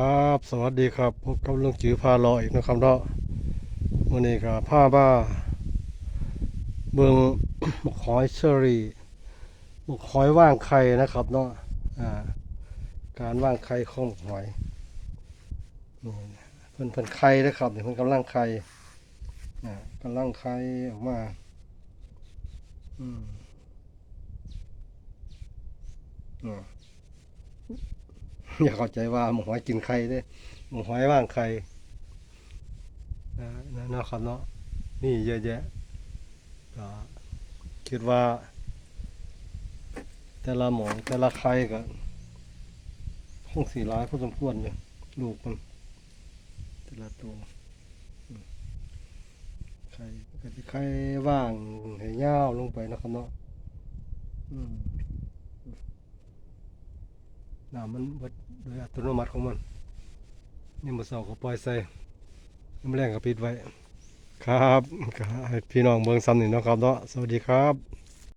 ครับสวัสดีครับพบกับลุงจือพาลาะอีกนะครับเนาะวันนี้ก็พาบ้า เบิงบกหอยเชอรี่บกหอยว่างไข่นะครับเนาะอ่าการว่างไข่ของบกหอยนี่เพิ่นเพิ่นไข่นะครับนี่เพิ่นกำลังไข่อ่ากำลังไข่ออกมาอืมอ่า อย่าเข้าใจว่าหมูหอยกินไข่เด้หมูหอยว่างไข่นะนะนะครับเนาะนี่เยอะแยะก็คิดว่า แต่ละหมองแต่ละไข่ก็คงสี่ร้ายพอสมควรอยู่ลูกมันแต่ละตัวอืมไข่ก็จะไข่ว่างให้ยาวลงไปนะครับเนาะอืม น้ำมันบดโดยอัตโนมัติของมันนี่มาเสาก็ปล่อยใส่น้ำแรงก็ปิดไว้ ครับให้พี่น้องเมืองซ้ำนี่นะครับเนาะสวัสดีครับ